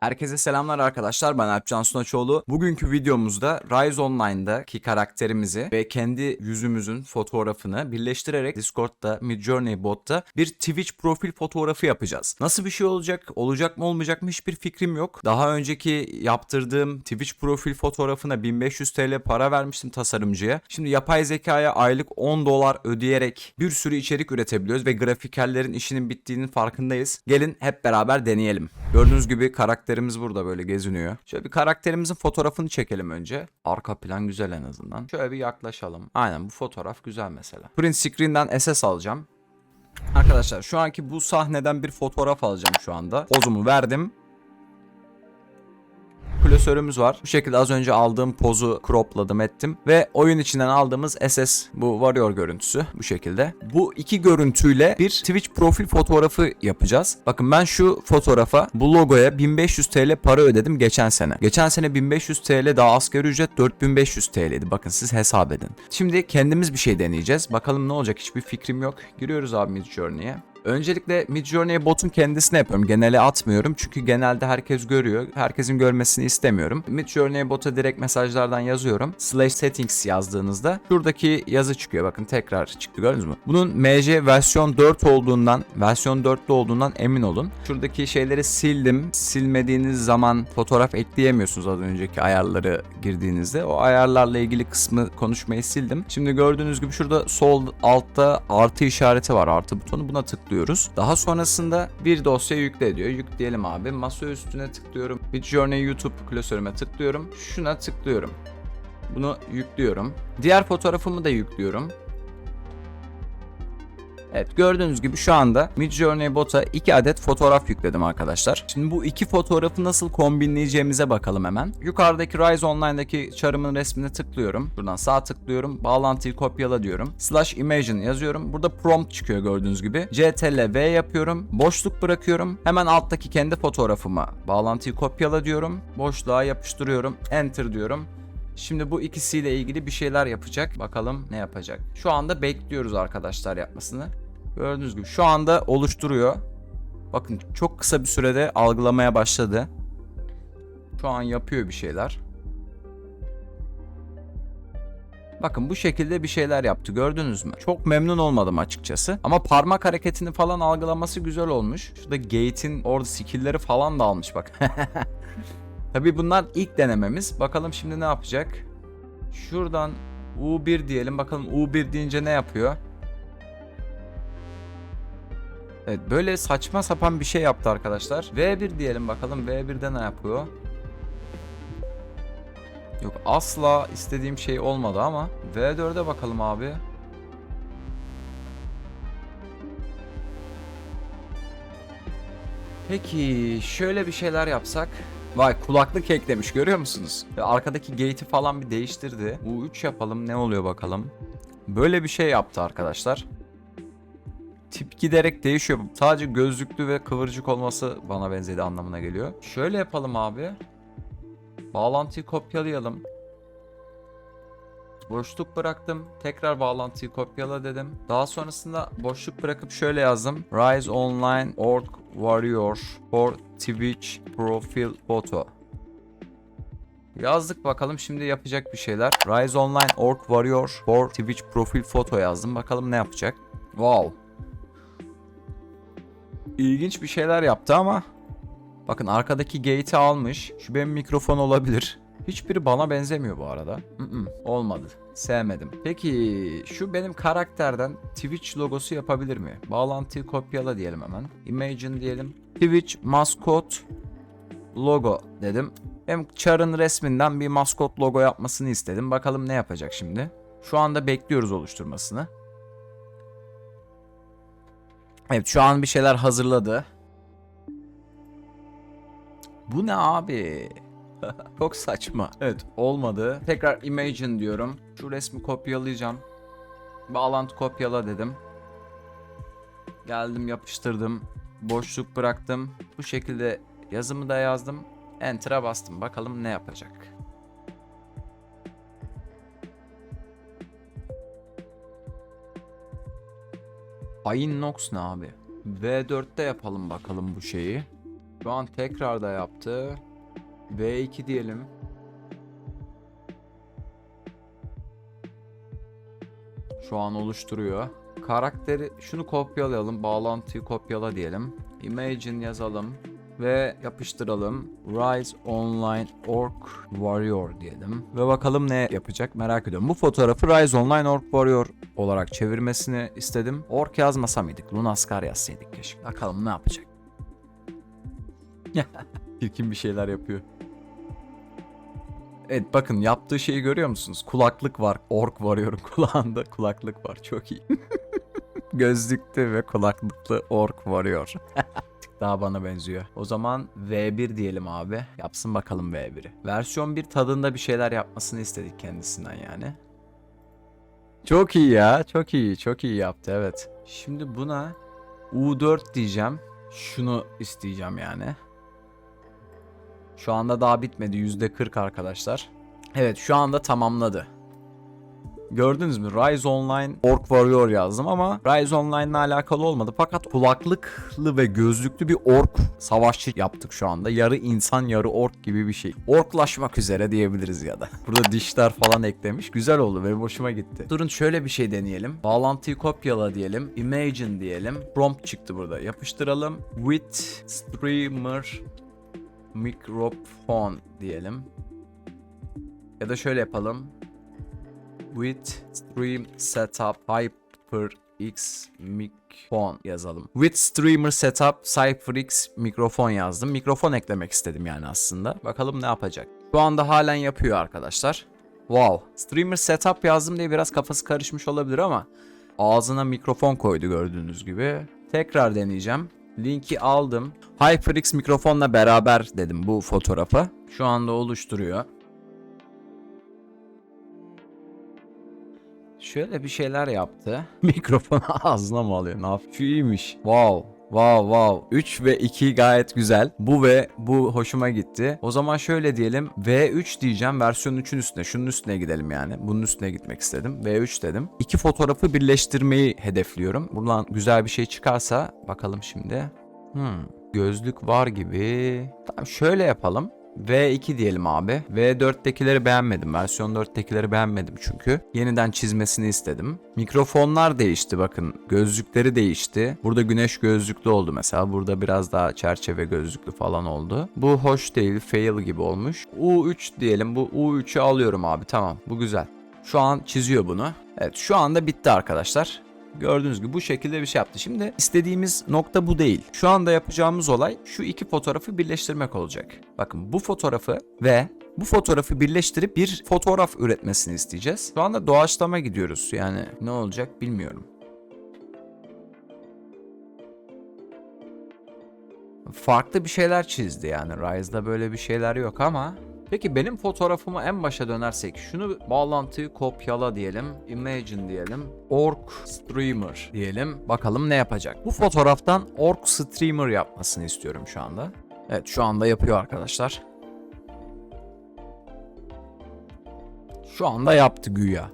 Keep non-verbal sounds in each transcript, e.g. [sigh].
Herkese selamlar arkadaşlar ben Alpcan Sunaçoğlu. Bugünkü videomuzda Rise Online'daki karakterimizi ve kendi yüzümüzün fotoğrafını birleştirerek Discord'da Midjourney bot'ta bir Twitch profil fotoğrafı yapacağız. Nasıl bir şey olacak, olacak mı olmayacak mı hiçbir fikrim yok. Daha önceki yaptırdığım Twitch profil fotoğrafına 1500 TL para vermiştim tasarımcıya. Şimdi yapay zekaya aylık 10 dolar ödeyerek bir sürü içerik üretebiliyoruz ve grafikerlerin işinin bittiğinin farkındayız. Gelin hep beraber deneyelim. Gördüğünüz gibi karakterimiz burada böyle geziniyor. Şöyle bir karakterimizin fotoğrafını çekelim önce. Arka plan güzel en azından. Şöyle bir yaklaşalım. Aynen bu fotoğraf güzel mesela. Print screen'den SS alacağım. Arkadaşlar şu anki bu sahneden bir fotoğraf alacağım şu anda. Pozumu verdim. Klasörümüz var. Bu şekilde az önce aldığım pozu cropladım ettim. Ve oyun içinden aldığımız SS bu Warrior görüntüsü bu şekilde. Bu iki görüntüyle bir Twitch profil fotoğrafı yapacağız. Bakın ben şu fotoğrafa bu logoya 1500 TL para ödedim geçen sene. Geçen sene 1500 TL daha asgari ücret 4500 TL'ydi. Bakın siz hesap edin. Şimdi kendimiz bir şey deneyeceğiz. Bakalım ne olacak hiçbir fikrim yok. Giriyoruz abi Midjourney'e. Öncelikle Midjourney botun kendisine yapıyorum. Genele atmıyorum çünkü genelde herkes görüyor. Herkesin görmesini istemiyorum. Midjourney bota direkt mesajlardan yazıyorum. Slash settings yazdığınızda şuradaki yazı çıkıyor. Bakın tekrar çıktı gördünüz mü? Bunun MC versiyon 4 olduğundan, versiyon 4'lü olduğundan emin olun. Şuradaki şeyleri sildim. Silmediğiniz zaman fotoğraf ekleyemiyorsunuz az önceki ayarları girdiğinizde. O ayarlarla ilgili kısmı konuşmayı sildim. Şimdi gördüğünüz gibi şurada sol altta artı işareti var. Artı butonu. Buna tıklıyoruz. Daha sonrasında bir dosya yükle diyor. Yükleyelim abi. Masa üstüne tıklıyorum. Midjourney YouTube klasörüme tıklıyorum. Şuna tıklıyorum. Bunu yüklüyorum. Diğer fotoğrafımı da yüklüyorum. Evet gördüğünüz gibi şu anda Midjourney bot'a 2 adet fotoğraf yükledim arkadaşlar. Şimdi bu iki fotoğrafı nasıl kombinleyeceğimize bakalım hemen. Yukarıdaki Rise Online'daki çarımın resmine tıklıyorum. Buradan sağ tıklıyorum. Bağlantıyı kopyala diyorum. Slash Imagine yazıyorum. Burada prompt çıkıyor gördüğünüz gibi. CTRL V yapıyorum. Boşluk bırakıyorum. Hemen alttaki kendi fotoğrafıma bağlantıyı kopyala diyorum. Boşluğa yapıştırıyorum. Enter diyorum. Şimdi bu ikisiyle ilgili bir şeyler yapacak. Bakalım ne yapacak. Şu anda bekliyoruz arkadaşlar yapmasını. Gördüğünüz gibi şu anda oluşturuyor. Bakın çok kısa bir sürede algılamaya başladı. Şu an yapıyor bir şeyler. Bakın bu şekilde bir şeyler yaptı gördünüz mü? Çok memnun olmadım açıkçası. Ama parmak hareketini falan algılaması güzel olmuş. Şurada gate'in orada skill'leri falan da almış bak. [laughs] Tabi bunlar ilk denememiz. Bakalım şimdi ne yapacak? Şuradan U1 diyelim. Bakalım U1 deyince ne yapıyor? Evet böyle saçma sapan bir şey yaptı arkadaşlar. V1 diyelim bakalım V1'de ne yapıyor? Yok asla istediğim şey olmadı ama V4'e bakalım abi. Peki şöyle bir şeyler yapsak. Vay kulaklık eklemiş görüyor musunuz? Arkadaki gate'i falan bir değiştirdi. U3 yapalım ne oluyor bakalım. Böyle bir şey yaptı arkadaşlar. Tip giderek değişiyor. Sadece gözlüklü ve kıvırcık olması bana benzedi anlamına geliyor. Şöyle yapalım abi. Bağlantıyı kopyalayalım. Boşluk bıraktım. Tekrar bağlantıyı kopyala dedim. Daha sonrasında boşluk bırakıp şöyle yazdım. Rise Online Org Warrior for Twitch Profile Photo. Yazdık bakalım şimdi yapacak bir şeyler. Rise Online Org Warrior for Twitch Profile Photo yazdım. Bakalım ne yapacak. Wow. İlginç bir şeyler yaptı ama Bakın arkadaki gate'i almış. Şu benim mikrofon olabilir. Hiçbiri bana benzemiyor bu arada. Mm-mm, olmadı. Sevmedim. Peki şu benim karakterden Twitch logosu yapabilir mi? Bağlantıyı kopyala diyelim hemen. Imagine diyelim. Twitch maskot logo dedim. Hem Char'ın resminden bir maskot logo yapmasını istedim. Bakalım ne yapacak şimdi. Şu anda bekliyoruz oluşturmasını. Evet şu an bir şeyler hazırladı. Bu ne abi? [laughs] Çok saçma. Evet olmadı. Tekrar imagine diyorum. Şu resmi kopyalayacağım. Bağlantı kopyala dedim. Geldim yapıştırdım. Boşluk bıraktım. Bu şekilde yazımı da yazdım. Enter'a bastım. Bakalım ne yapacak. Hain Nox ne abi? V4'te yapalım bakalım bu şeyi. Şu an tekrar da yaptı. V2 diyelim. Şu an oluşturuyor. Karakteri şunu kopyalayalım. Bağlantıyı kopyala diyelim. Imagine yazalım ve yapıştıralım. Rise Online Orc Warrior diyelim. Ve bakalım ne yapacak merak ediyorum. Bu fotoğrafı Rise Online Orc Warrior olarak çevirmesini istedim. Orc yazmasa mıydık? Lunaskar yazsaydık keşke. Bakalım ne yapacak. [laughs] Çirkin bir şeyler yapıyor. Evet bakın yaptığı şeyi görüyor musunuz? Kulaklık var. Ork varıyorum [laughs] kulağında kulaklık var. Çok iyi. [laughs] Gözlüklü ve kulaklıklı ork varıyor. Daha bana benziyor. O zaman V1 diyelim abi. Yapsın bakalım V1'i. Versiyon 1 tadında bir şeyler yapmasını istedik kendisinden yani. Çok iyi ya. Çok iyi. Çok iyi yaptı evet. Şimdi buna U4 diyeceğim. Şunu isteyeceğim yani. Şu anda daha bitmedi. %40 arkadaşlar. Evet şu anda tamamladı. Gördünüz mü? Rise Online Orc Warrior yazdım ama Rise Online ile alakalı olmadı. Fakat kulaklıklı ve gözlüklü bir ork savaşçı yaptık şu anda. Yarı insan yarı ork gibi bir şey. Orklaşmak üzere diyebiliriz ya da. Burada dişler falan eklemiş. Güzel oldu benim hoşuma gitti. Durun şöyle bir şey deneyelim. Bağlantıyı kopyala diyelim. Imagine diyelim. Prompt çıktı burada. Yapıştıralım. With streamer mikrofon diyelim. Ya da şöyle yapalım. With stream setup HyperX mikrofon yazalım. With streamer setup HyperX mikrofon yazdım. Mikrofon eklemek istedim yani aslında. Bakalım ne yapacak. Şu anda halen yapıyor arkadaşlar. Wow. Streamer setup yazdım diye biraz kafası karışmış olabilir ama ağzına mikrofon koydu gördüğünüz gibi. Tekrar deneyeceğim. Linki aldım. HyperX mikrofonla beraber dedim bu fotoğrafa. Şu anda oluşturuyor. Şöyle bir şeyler yaptı. [laughs] Mikrofonu ağzına mı alıyor? Ne yapıyor? Şu iyiymiş. Wow. Wow wow. 3 ve 2 gayet güzel. Bu ve bu hoşuma gitti. O zaman şöyle diyelim. V3 diyeceğim. Versiyon 3'ün üstüne. Şunun üstüne gidelim yani. Bunun üstüne gitmek istedim. V3 dedim. İki fotoğrafı birleştirmeyi hedefliyorum. Buradan güzel bir şey çıkarsa bakalım şimdi. Hmm. Gözlük var gibi. Tamam şöyle yapalım. V2 diyelim abi. V4'tekileri beğenmedim. Versiyon 4'tekileri beğenmedim çünkü. Yeniden çizmesini istedim. Mikrofonlar değişti bakın. Gözlükleri değişti. Burada güneş gözlüklü oldu mesela. Burada biraz daha çerçeve gözlüklü falan oldu. Bu hoş değil. Fail gibi olmuş. U3 diyelim. Bu U3'ü alıyorum abi. Tamam. Bu güzel. Şu an çiziyor bunu. Evet şu anda bitti arkadaşlar. Gördüğünüz gibi bu şekilde bir şey yaptı. Şimdi istediğimiz nokta bu değil. Şu anda yapacağımız olay şu iki fotoğrafı birleştirmek olacak. Bakın bu fotoğrafı ve bu fotoğrafı birleştirip bir fotoğraf üretmesini isteyeceğiz. Şu anda doğaçlama gidiyoruz. Yani ne olacak bilmiyorum. Farklı bir şeyler çizdi yani. Rise'da böyle bir şeyler yok ama Peki benim fotoğrafıma en başa dönersek şunu bağlantıyı kopyala diyelim. Imagine diyelim. Orc Streamer diyelim. Bakalım ne yapacak. Bu fotoğraftan Orc Streamer yapmasını istiyorum şu anda. Evet şu anda yapıyor arkadaşlar. Şu anda yaptı güya.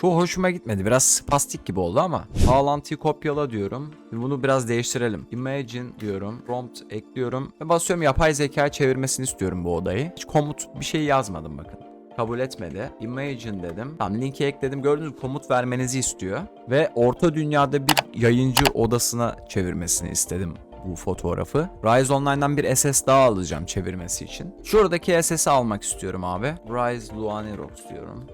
Çok hoşuma gitmedi. Biraz spastik gibi oldu ama. Bağlantıyı kopyala diyorum. Bunu biraz değiştirelim. Imagine diyorum. Prompt ekliyorum. Ve basıyorum yapay zeka çevirmesini istiyorum bu odayı. Hiç komut bir şey yazmadım bakın. Kabul etmedi. Imagine dedim. Tamam linki ekledim. Gördüğünüz gibi komut vermenizi istiyor. Ve orta dünyada bir yayıncı odasına çevirmesini istedim bu fotoğrafı. Rise Online'dan bir SS daha alacağım çevirmesi için. Şuradaki SS'i almak istiyorum abi. Rise Luanirox diyorum.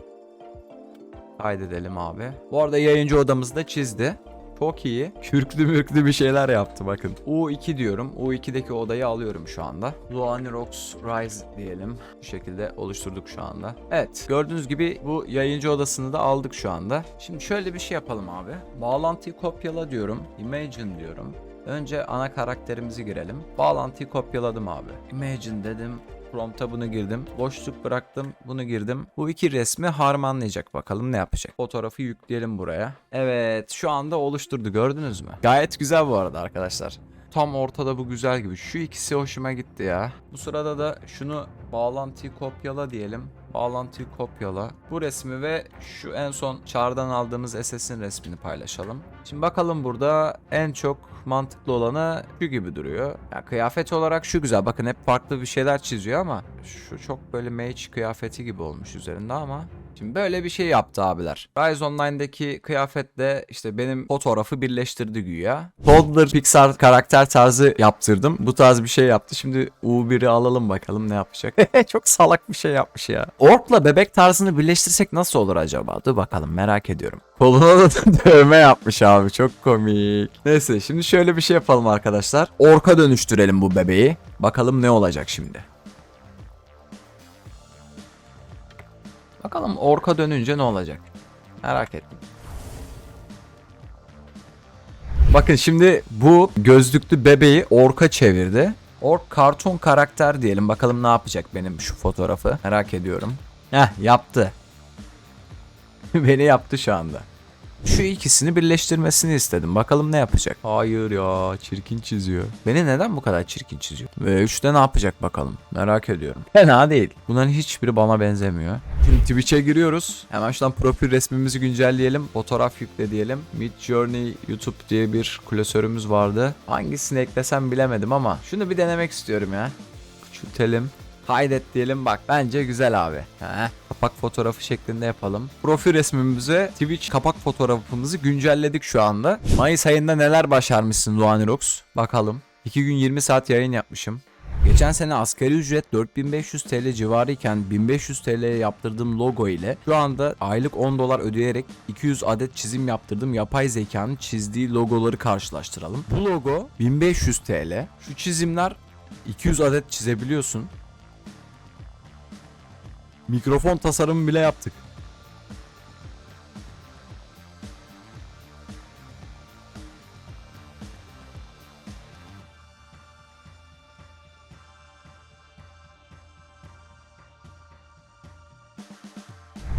Kaydedelim abi. Bu arada yayıncı odamızı da çizdi. Çok iyi. Kürklü mürklü bir şeyler yaptı bakın. U2 diyorum. U2'deki odayı alıyorum şu anda. Luanirox Rise diyelim. Bu şekilde oluşturduk şu anda. Evet. Gördüğünüz gibi bu yayıncı odasını da aldık şu anda. Şimdi şöyle bir şey yapalım abi. Bağlantıyı kopyala diyorum. Imagine diyorum. Önce ana karakterimizi girelim. Bağlantıyı kopyaladım abi. Imagine dedim. Prompt'a bunu girdim. Boşluk bıraktım. Bunu girdim. Bu iki resmi harmanlayacak. Bakalım ne yapacak. Fotoğrafı yükleyelim buraya. Evet şu anda oluşturdu gördünüz mü? Gayet güzel bu arada arkadaşlar. tam ortada bu güzel gibi. Şu ikisi hoşuma gitti ya. Bu sırada da şunu bağlantıyı kopyala diyelim. Bağlantıyı kopyala. Bu resmi ve şu en son çağrıdan aldığımız SS'in resmini paylaşalım. Şimdi bakalım burada en çok mantıklı olanı şu gibi duruyor. Ya kıyafet olarak şu güzel. Bakın hep farklı bir şeyler çiziyor ama şu çok böyle mage kıyafeti gibi olmuş üzerinde ama Şimdi böyle bir şey yaptı abiler. Rise Online'daki kıyafetle işte benim fotoğrafı birleştirdi güya. Toddler Pixar karakter tarzı yaptırdım. Bu tarz bir şey yaptı. Şimdi U1'i alalım bakalım ne yapacak. [laughs] Çok salak bir şey yapmış ya. Ork'la bebek tarzını birleştirsek nasıl olur acaba? Dur bakalım merak ediyorum. Koluna da [laughs] dövme yapmış abi. Çok komik. Neyse şimdi şöyle bir şey yapalım arkadaşlar. Ork'a dönüştürelim bu bebeği. Bakalım ne olacak şimdi. Bakalım orka dönünce ne olacak? Merak ettim. Bakın şimdi bu gözlüklü bebeği orka çevirdi. Ork karton karakter diyelim. Bakalım ne yapacak benim şu fotoğrafı. Merak ediyorum. Heh yaptı. [laughs] Beni yaptı şu anda. Şu ikisini birleştirmesini istedim. Bakalım ne yapacak. Hayır ya çirkin çiziyor. Beni neden bu kadar çirkin çiziyor? Ve 3'te ne yapacak bakalım. Merak ediyorum. Fena değil. Bunların hiçbiri bana benzemiyor. Şimdi Twitch'e giriyoruz. Hemen şuradan profil resmimizi güncelleyelim. Fotoğraf yükle diyelim. Mid Journey YouTube diye bir klasörümüz vardı. Hangisini eklesem bilemedim ama şunu bir denemek istiyorum ya. Küçültelim. Kaydet diyelim bak bence güzel abi. Heh, kapak fotoğrafı şeklinde yapalım. Profil resmimize Twitch kapak fotoğrafımızı güncelledik şu anda. Mayıs ayında neler başarmışsın Doğanirox? Bakalım. 2 gün 20 saat yayın yapmışım. Geçen sene asgari ücret 4500 TL civarı iken 1500 TL'ye yaptırdığım logo ile şu anda aylık 10 dolar ödeyerek 200 adet çizim yaptırdım. Yapay zekanın çizdiği logoları karşılaştıralım. Bu logo 1500 TL. Şu çizimler 200 adet çizebiliyorsun. Mikrofon tasarımı bile yaptık.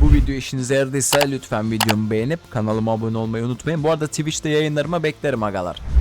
Bu video işinize yaradıysa lütfen videomu beğenip kanalıma abone olmayı unutmayın. Bu arada Twitch'te yayınlarıma beklerim agalar.